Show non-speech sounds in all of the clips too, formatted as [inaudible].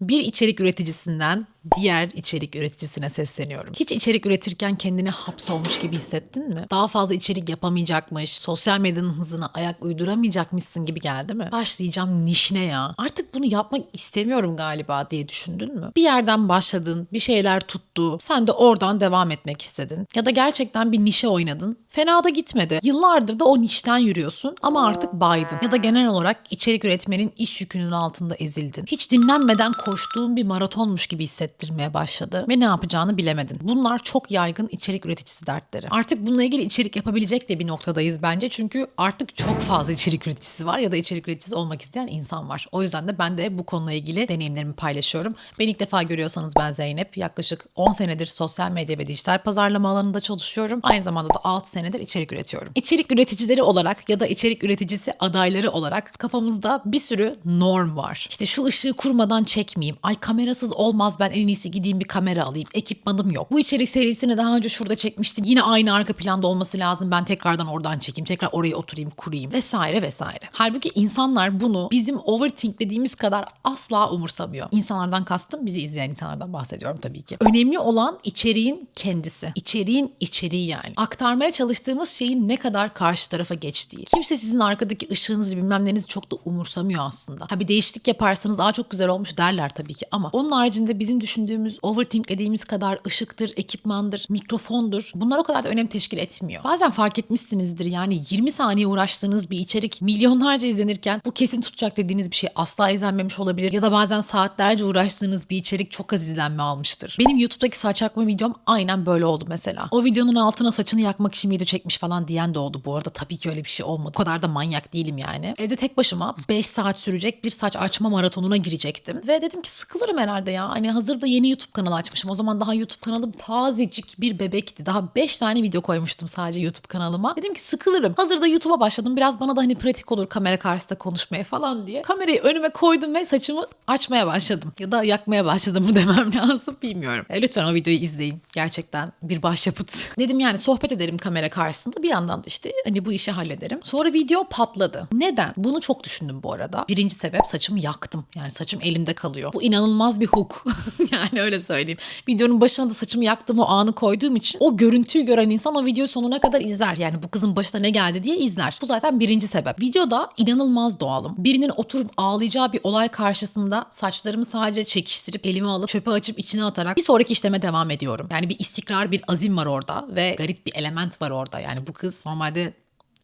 Bir içerik üreticisinden diğer içerik üreticisine sesleniyorum. Hiç içerik üretirken kendini hapsolmuş gibi hissettin mi? Daha fazla içerik yapamayacakmış, sosyal medyanın hızına ayak uyduramayacakmışsın gibi geldi mi? Başlayacağım nişine ya. Artık bunu yapmak istemiyorum galiba diye düşündün mü? Bir yerden başladın, bir şeyler tuttu, sen de oradan devam etmek istedin. Ya da gerçekten bir nişe oynadın, fena da gitmedi. Yıllardır da o nişten yürüyorsun ama artık baydın. Ya da genel olarak içerik üretmenin iş yükünün altında ezildin. Hiç dinlenmeden koştuğun bir maratonmuş gibi hissettirmeye başladı ve ne yapacağını bilemedin. Bunlar çok yaygın içerik üreticisi dertleri. Artık bununla ilgili içerik yapabilecek de bir noktadayız bence. Çünkü artık çok fazla içerik üreticisi var ya da içerik üreticisi olmak isteyen insan var. O yüzden de ben de bu konuyla ilgili deneyimlerimi paylaşıyorum. Beni ilk defa görüyorsanız ben Zeynep. Yaklaşık 10 senedir sosyal medya ve dijital pazarlama alanında çalışıyorum. Aynı zamanda da 6 senedir içerik üretiyorum. İçerik üreticileri olarak ya da içerik üreticisi adayları olarak kafamızda bir sürü norm var. İşte şu ışığı kurmadan çekmeyeyim. Ay kamerasız olmaz ben en iyisi gideyim bir kamera alayım. Ekipmanım yok. Bu içerik serisini daha önce şurada çekmiştim. Yine aynı arka planda olması lazım. Ben tekrardan oradan çekeyim. Tekrar oraya oturayım kurayım vesaire vesaire. Halbuki insanlar bunu bizim overthink dediğimiz kadar asla umursamıyor. İnsanlardan kastım bizi izleyen insanlardan bahsediyorum tabii ki. Önemli olan içeriğin kendisi. İçeriğin içeriği yani. Aktarmaya çalıştığımız şeyin ne kadar karşı tarafa geçtiği. Kimse sizin arkadaki ışığınızı bilmem nenizi çok da umursamıyor aslında. Ha bir değişiklik yaparsanız daha çok güzel olmuş derler tabii ki ama onun haricinde bizim düşündüğümüz overthink dediğimiz kadar ışıktır, ekipmandır, mikrofondur. Bunlar o kadar da önem teşkil etmiyor. Bazen fark etmişsinizdir yani 20 saniye uğraştığınız bir içerik milyonlarca izlenirken bu kesin tutacak dediğiniz bir şey asla izlenmemiş olabilir. Ya da bazen saatlerce uğraştığınız bir içerik çok az izlenme almıştır. Benim YouTube'daki saç yakma videom aynen böyle oldu mesela. O videonun altına saçını yakmak için video çekmiş falan diyen de oldu bu arada. Tabii ki öyle bir şey olmadı. O kadar da manyak değilim yani. Evde tek başıma 5 saat sürecek bir saç açma maratonuna girecektim. Ve dedim ki sıkılırım herhalde ya. Hani hazırda yeni YouTube kanalı açmışım. O zaman daha YouTube kanalım tazecik bir bebekti. Daha 5 tane video koymuştum sadece YouTube kanalıma. Dedim ki sıkılırım. Hazırda YouTube'a başladım. Biraz bana da hani pratik olur kamera karşısında konuşmaya falan diye. Kamerayı önüme koydum ve saçımı açmaya başladım. Ya da yakmaya başladım mı [laughs] demem lazım bilmiyorum. E, lütfen o videoyu izleyin. Gerçekten bir başyapıt. [laughs] Dedim yani sohbet ederim kamera karşısında. Bir yandan da işte hani bu işi hallederim. Sonra video patladı. Neden? Bunu çok düşündüm bu arada. Birinci sebep saçımı yaktım. Yani saçım elimde kalıyor. Bu inanılmaz bir hook. [laughs] [laughs] yani öyle söyleyeyim. Videonun başına da saçımı yaktım o anı koyduğum için o görüntüyü gören insan o videoyu sonuna kadar izler. Yani bu kızın başına ne geldi diye izler. Bu zaten birinci sebep. Videoda inanılmaz doğalım. Birinin oturup ağlayacağı bir olay karşısında saçlarımı sadece çekiştirip elime alıp çöpe açıp içine atarak bir sonraki işleme devam ediyorum. Yani bir istikrar, bir azim var orada ve garip bir element var orada. Yani bu kız normalde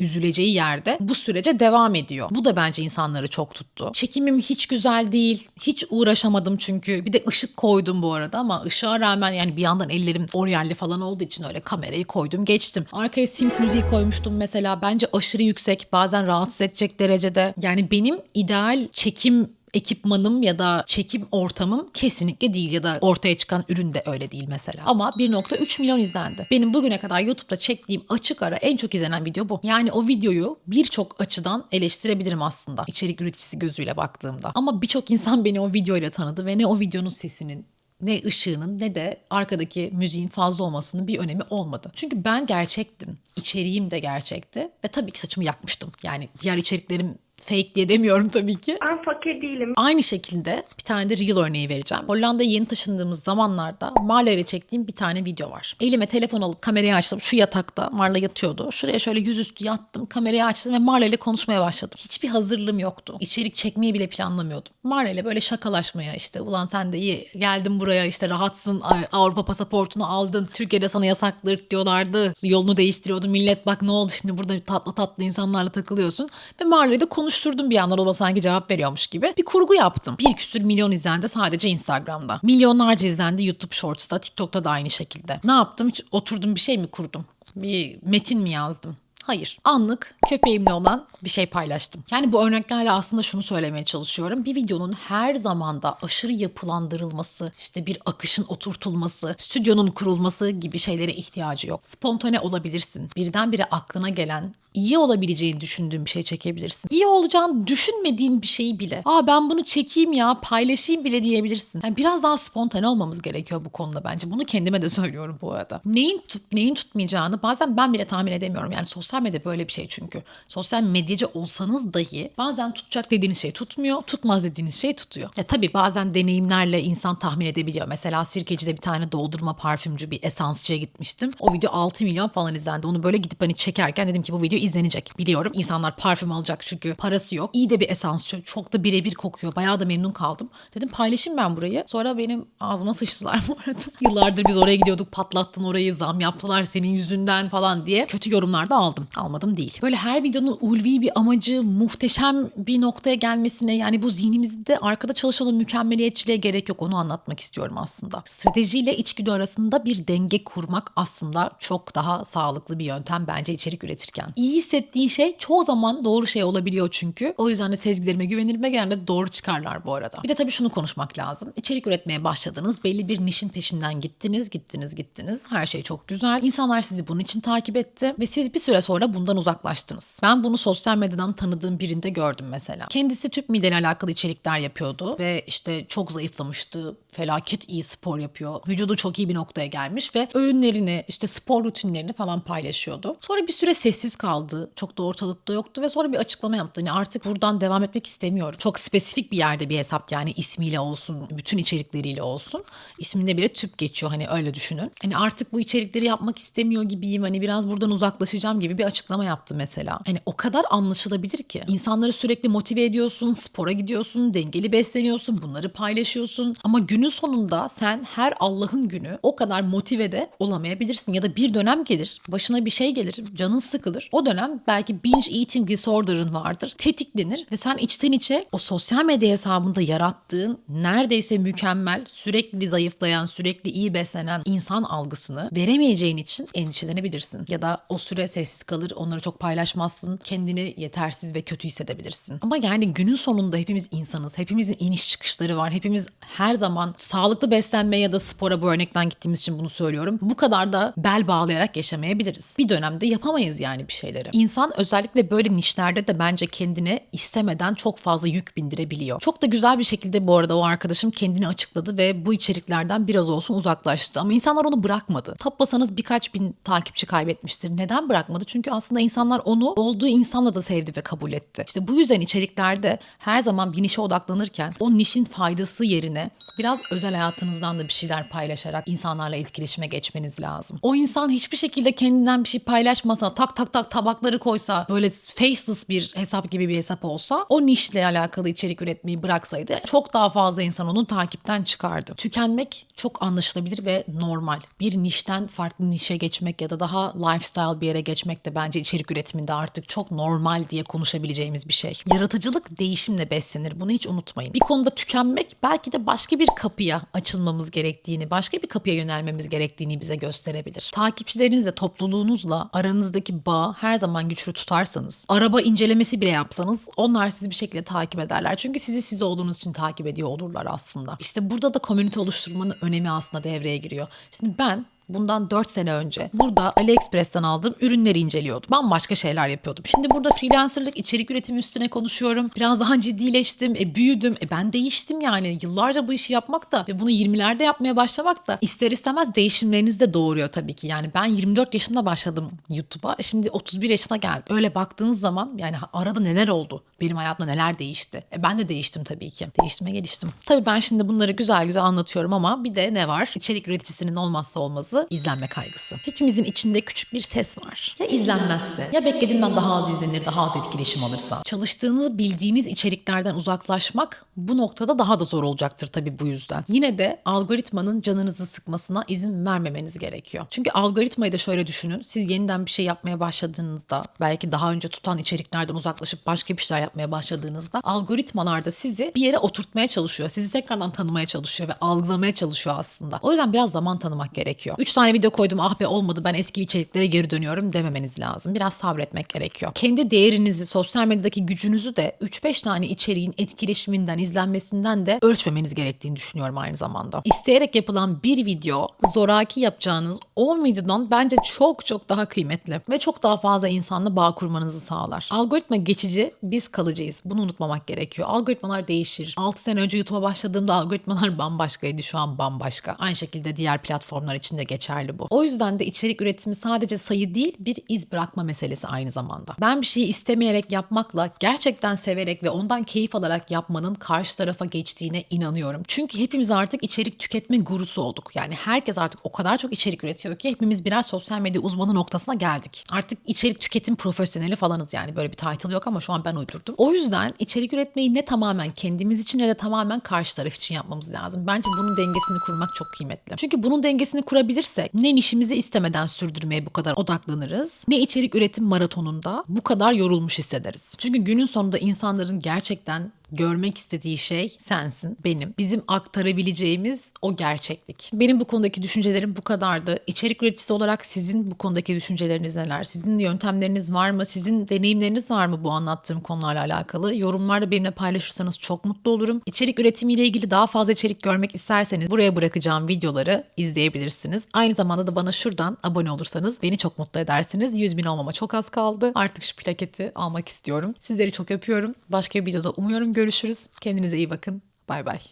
üzüleceği yerde bu sürece devam ediyor. Bu da bence insanları çok tuttu. Çekimim hiç güzel değil. Hiç uğraşamadım çünkü. Bir de ışık koydum bu arada ama ışığa rağmen yani bir yandan ellerim oryalli falan olduğu için öyle kamerayı koydum geçtim. Arkaya Sims müziği koymuştum mesela. Bence aşırı yüksek. Bazen rahatsız edecek derecede. Yani benim ideal çekim ekipmanım ya da çekim ortamım kesinlikle değil ya da ortaya çıkan ürün de öyle değil mesela. Ama 1.3 milyon izlendi. Benim bugüne kadar YouTube'da çektiğim açık ara en çok izlenen video bu. Yani o videoyu birçok açıdan eleştirebilirim aslında. İçerik üreticisi gözüyle baktığımda. Ama birçok insan beni o videoyla tanıdı ve ne o videonun sesinin ne ışığının ne de arkadaki müziğin fazla olmasının bir önemi olmadı. Çünkü ben gerçektim. İçeriğim de gerçekti ve tabii ki saçımı yakmıştım. Yani diğer içeriklerim fake diye demiyorum tabii ki. Ben fakir değilim. Aynı şekilde bir tane de real örneği vereceğim. Hollanda'ya yeni taşındığımız zamanlarda Marla ile çektiğim bir tane video var. Elime telefon alıp kamerayı açtım. Şu yatakta Marla yatıyordu. Şuraya şöyle yüzüstü yattım. Kamerayı açtım ve Marla ile konuşmaya başladım. Hiçbir hazırlığım yoktu. İçerik çekmeyi bile planlamıyordum. Marla ile böyle şakalaşmaya işte ulan sen de iyi geldin buraya işte rahatsın Avrupa pasaportunu aldın. Türkiye'de sana yasaktır diyorlardı. Yolunu değiştiriyordu. Millet bak ne oldu şimdi burada tatlı tatlı insanlarla takılıyorsun. Ve Marla'yı da konuşturdum bir yandan o sanki cevap veriyormuş gibi. Bir kurgu yaptım. Bir küsür milyon izlendi sadece Instagram'da. Milyonlarca izlendi YouTube Shorts'ta, TikTok'ta da aynı şekilde. Ne yaptım? Hiç oturdum bir şey mi kurdum? Bir metin mi yazdım? Hayır. Anlık köpeğimle olan bir şey paylaştım. Yani bu örneklerle aslında şunu söylemeye çalışıyorum. Bir videonun her zamanda aşırı yapılandırılması, işte bir akışın oturtulması, stüdyonun kurulması gibi şeylere ihtiyacı yok. Spontane olabilirsin. Birdenbire aklına gelen, iyi olabileceğini düşündüğün bir şey çekebilirsin. İyi olacağını düşünmediğin bir şeyi bile. Aa ben bunu çekeyim ya, paylaşayım bile diyebilirsin. Yani biraz daha spontane olmamız gerekiyor bu konuda bence. Bunu kendime de söylüyorum bu arada. Neyin tutup neyin tutmayacağını bazen ben bile tahmin edemiyorum. Yani sosyal Sosyal medya böyle bir şey çünkü. Sosyal medyacı olsanız dahi bazen tutacak dediğiniz şey tutmuyor, tutmaz dediğiniz şey tutuyor. E tabii bazen deneyimlerle insan tahmin edebiliyor. Mesela Sirkeci'de bir tane doldurma parfümcü bir esansçıya gitmiştim. O video 6 milyon falan izlendi. Onu böyle gidip hani çekerken dedim ki bu video izlenecek. Biliyorum insanlar parfüm alacak çünkü parası yok. İyi de bir esansçı. Çok da birebir kokuyor. Bayağı da memnun kaldım. Dedim paylaşayım ben burayı. Sonra benim ağzıma sıçtılar [laughs] bu arada. Yıllardır biz oraya gidiyorduk patlattın orayı zam yaptılar senin yüzünden falan diye. Kötü yorumlar da aldım. Almadım değil. Böyle her videonun ulvi bir amacı muhteşem bir noktaya gelmesine yani bu zihnimizde arkada çalışan mükemmeliyetçiliğe gerek yok. Onu anlatmak istiyorum aslında. Stratejiyle içgüdü arasında bir denge kurmak aslında çok daha sağlıklı bir yöntem bence içerik üretirken. İyi hissettiğin şey çoğu zaman doğru şey olabiliyor çünkü. O yüzden de sezgilerime güvenirim ve genelde doğru çıkarlar bu arada. Bir de tabii şunu konuşmak lazım. İçerik üretmeye başladınız. Belli bir nişin peşinden gittiniz, gittiniz, gittiniz. Her şey çok güzel. İnsanlar sizi bunun için takip etti ve siz bir süre sonra bundan uzaklaştınız. Ben bunu sosyal medyadan tanıdığım birinde gördüm mesela. Kendisi tüp mideyle alakalı içerikler yapıyordu ve işte çok zayıflamıştı. Felaket iyi spor yapıyor. Vücudu çok iyi bir noktaya gelmiş ve öğünlerini, işte spor rutinlerini falan paylaşıyordu. Sonra bir süre sessiz kaldı. Çok da ortalıkta yoktu ve sonra bir açıklama yaptı. Yani artık buradan devam etmek istemiyorum. Çok spesifik bir yerde bir hesap yani ismiyle olsun, bütün içerikleriyle olsun. İsminde bile tüp geçiyor hani öyle düşünün. Hani artık bu içerikleri yapmak istemiyor gibiyim. Hani biraz buradan uzaklaşacağım gibi bir açıklama yaptı mesela. Hani o kadar anlaşılabilir ki. İnsanları sürekli motive ediyorsun, spora gidiyorsun, dengeli besleniyorsun, bunları paylaşıyorsun. Ama günün sonunda sen her Allah'ın günü o kadar motive de olamayabilirsin. Ya da bir dönem gelir, başına bir şey gelir, canın sıkılır. O dönem belki binge eating disorder'ın vardır. Tetiklenir ve sen içten içe o sosyal medya hesabında yarattığın neredeyse mükemmel, sürekli zayıflayan, sürekli iyi beslenen insan algısını veremeyeceğin için endişelenebilirsin. Ya da o süre sessiz kalır, onları çok paylaşmazsın, kendini yetersiz ve kötü hissedebilirsin. Ama yani günün sonunda hepimiz insanız. Hepimizin iniş çıkışları var. Hepimiz her zaman sağlıklı beslenmeye ya da spora bu örnekten gittiğimiz için bunu söylüyorum. Bu kadar da bel bağlayarak yaşamayabiliriz. Bir dönemde yapamayız yani bir şeyleri. İnsan özellikle böyle nişlerde de bence kendine istemeden çok fazla yük bindirebiliyor. Çok da güzel bir şekilde bu arada o arkadaşım kendini açıkladı ve bu içeriklerden biraz olsun uzaklaştı. Ama insanlar onu bırakmadı. Toplasanız birkaç bin takipçi kaybetmiştir. Neden bırakmadı? Çünkü aslında insanlar onu olduğu insanla da sevdi ve kabul etti. İşte bu yüzden içeriklerde her zaman bir nişe odaklanırken o nişin faydası yerine biraz özel hayatınızdan da bir şeyler paylaşarak insanlarla etkileşime geçmeniz lazım. O insan hiçbir şekilde kendinden bir şey paylaşmasa, tak tak tak tabakları koysa, böyle faceless bir hesap gibi bir hesap olsa, o nişle alakalı içerik üretmeyi bıraksaydı çok daha fazla insan onu takipten çıkardı. Tükenmek çok anlaşılabilir ve normal. Bir nişten farklı nişe geçmek ya da daha lifestyle bir yere geçmek de bence içerik üretiminde artık çok normal diye konuşabileceğimiz bir şey. Yaratıcılık değişimle beslenir. Bunu hiç unutmayın. Bir konuda tükenmek belki de başka bir kapıya açılmamız gerektiğini, başka bir kapıya yönelmemiz gerektiğini bize gösterebilir. Takipçilerinizle, topluluğunuzla aranızdaki bağ her zaman güçlü tutarsanız, araba incelemesi bile yapsanız onlar sizi bir şekilde takip ederler. Çünkü sizi siz olduğunuz için takip ediyor olurlar aslında. İşte burada da komünite oluşturmanın önemi aslında devreye giriyor. Şimdi ben bundan 4 sene önce burada AliExpress'ten aldığım ürünleri inceliyordum. Bambaşka şeyler yapıyordum. Şimdi burada freelancerlık, içerik üretimi üstüne konuşuyorum. Biraz daha ciddileştim, e, büyüdüm. E, ben değiştim yani. Yıllarca bu işi yapmak da ve bunu 20'lerde yapmaya başlamak da ister istemez değişimlerinizi de doğuruyor tabii ki. Yani ben 24 yaşında başladım YouTube'a. E, şimdi 31 yaşına geldim. Öyle baktığınız zaman yani arada neler oldu? Benim hayatımda neler değişti? E, ben de değiştim tabii ki. Değişime geliştim. Tabii ben şimdi bunları güzel güzel anlatıyorum ama bir de ne var? İçerik üreticisinin olmazsa olmazı izlenme kaygısı. Hepimizin içinde küçük bir ses var. Ya izlenmezse, ya beklediğinden daha az izlenir, daha az etkileşim alırsa. Çalıştığınız, bildiğiniz içeriklerden uzaklaşmak bu noktada daha da zor olacaktır tabii bu yüzden. Yine de algoritmanın canınızı sıkmasına izin vermemeniz gerekiyor. Çünkü algoritmayı da şöyle düşünün. Siz yeniden bir şey yapmaya başladığınızda, belki daha önce tutan içeriklerden uzaklaşıp başka bir şeyler yapmaya başladığınızda algoritmalar da sizi bir yere oturtmaya çalışıyor. Sizi tekrardan tanımaya çalışıyor ve algılamaya çalışıyor aslında. O yüzden biraz zaman tanımak gerekiyor. 3 tane video koydum ah be olmadı ben eski içeriklere geri dönüyorum dememeniz lazım. Biraz sabretmek gerekiyor. Kendi değerinizi, sosyal medyadaki gücünüzü de 3-5 tane içeriğin etkileşiminden, izlenmesinden de ölçmemeniz gerektiğini düşünüyorum aynı zamanda. İsteyerek yapılan bir video zoraki yapacağınız 10 videodan bence çok çok daha kıymetli ve çok daha fazla insanla bağ kurmanızı sağlar. Algoritma geçici, biz kalıcıyız. Bunu unutmamak gerekiyor. Algoritmalar değişir. 6 sene önce YouTube'a başladığımda algoritmalar bambaşkaydı. Şu an bambaşka. Aynı şekilde diğer platformlar için de geçerli geçerli bu. O yüzden de içerik üretimi sadece sayı değil bir iz bırakma meselesi aynı zamanda. Ben bir şeyi istemeyerek yapmakla gerçekten severek ve ondan keyif alarak yapmanın karşı tarafa geçtiğine inanıyorum. Çünkü hepimiz artık içerik tüketme gurusu olduk. Yani herkes artık o kadar çok içerik üretiyor ki hepimiz birer sosyal medya uzmanı noktasına geldik. Artık içerik tüketim profesyoneli falanız yani. Böyle bir title yok ama şu an ben uydurdum. O yüzden içerik üretmeyi ne tamamen kendimiz için ne de tamamen karşı taraf için yapmamız lazım. Bence bunun dengesini kurmak çok kıymetli. Çünkü bunun dengesini kurabilirsek ne işimizi istemeden sürdürmeye bu kadar odaklanırız ne içerik üretim maratonunda bu kadar yorulmuş hissederiz. Çünkü günün sonunda insanların gerçekten görmek istediği şey sensin, benim. Bizim aktarabileceğimiz o gerçeklik. Benim bu konudaki düşüncelerim bu kadardı. İçerik üreticisi olarak sizin bu konudaki düşünceleriniz neler? Sizin yöntemleriniz var mı? Sizin deneyimleriniz var mı bu anlattığım konularla alakalı? Yorumlarda benimle paylaşırsanız çok mutlu olurum. İçerik üretimiyle ilgili daha fazla içerik görmek isterseniz buraya bırakacağım videoları izleyebilirsiniz. Aynı zamanda da bana şuradan abone olursanız beni çok mutlu edersiniz. 100 bin olmama çok az kaldı. Artık şu plaketi almak istiyorum. Sizleri çok öpüyorum. Başka bir videoda umuyorum görüşürüz. Kendinize iyi bakın. Bay bay.